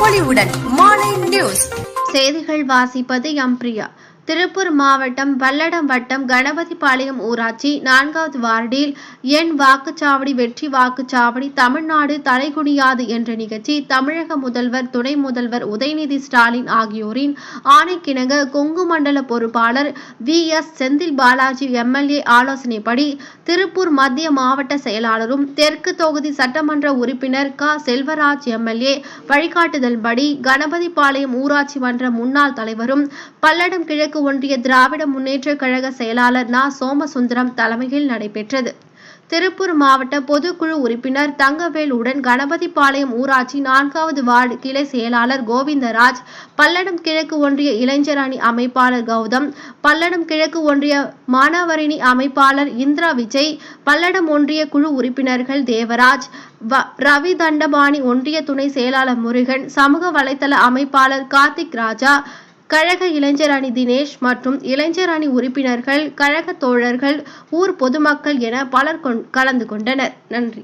பொலிவுடன் மாலை நியூஸ். செய்திகள் வாசிப்பது எம் பிரியா. திருப்பூர் மாவட்டம் பல்லடம் வட்டம் கணபதிபாளையம் ஊராட்சி நான்காவது வார்டில் என் வாக்குச்சாவடி வெற்றி வாக்குச்சாவடி தமிழ்நாடு தலைகுனியாது என்ற நிகழ்ச்சி தமிழக முதல்வர் துணை முதல்வர் உதயநிதி ஸ்டாலின் ஆகியோரின் ஆணைக்கிணங்க கொங்கு மண்டல பொறுப்பாளர் V. S. Senthil Balaji MLA ஆலோசனைப்படி திருப்பூர் மத்திய மாவட்ட செயலாளரும் தெற்கு தொகுதி சட்டமன்ற உறுப்பினர் க. செல்வராஜ் எம்எல்ஏ வழிகாட்டுதல்படி கணபதிபாளையம் ஊராட்சி மன்ற முன்னாள் தலைவரும் பல்லடம் கிழக்கு ஒன்றிய திராவிட முன்னேற்ற கழக செயலாளர் நா. சோமசுந்தரம் தலைமையில் நடைபெற்றது. திருப்பூர் மாவட்ட பொதுக்குழு உறுப்பினர் தங்கவேல் உடன் கணபதிபாளையம் ஊராட்சி நான்காவது வார்டு கிளை செயலாளர் கோவிந்தராஜ் பல்லடம் கிழக்கு ஒன்றிய இளைஞர் அணி அமைப்பாளர் கௌதம் பல்லடம் கிழக்கு ஒன்றிய மாணவரணி அமைப்பாளர் இந்திரா விஜய் பல்லடம் ஒன்றிய குழு உறுப்பினர்கள் தேவராஜ் ரவி தண்டபாணி ஒன்றிய துணை செயலாளர் முருகன் சமூக வலைதள அமைப்பாளர் கார்த்திக் ராஜா கழக இளைஞர் அணி தினேஷ் மற்றும் இளைஞர் அணி உறுப்பினர்கள் கழக தோழர்கள் ஊர் பொதுமக்கள் என பலர் கொண்- கலந்து கொண்டனர். நன்றி.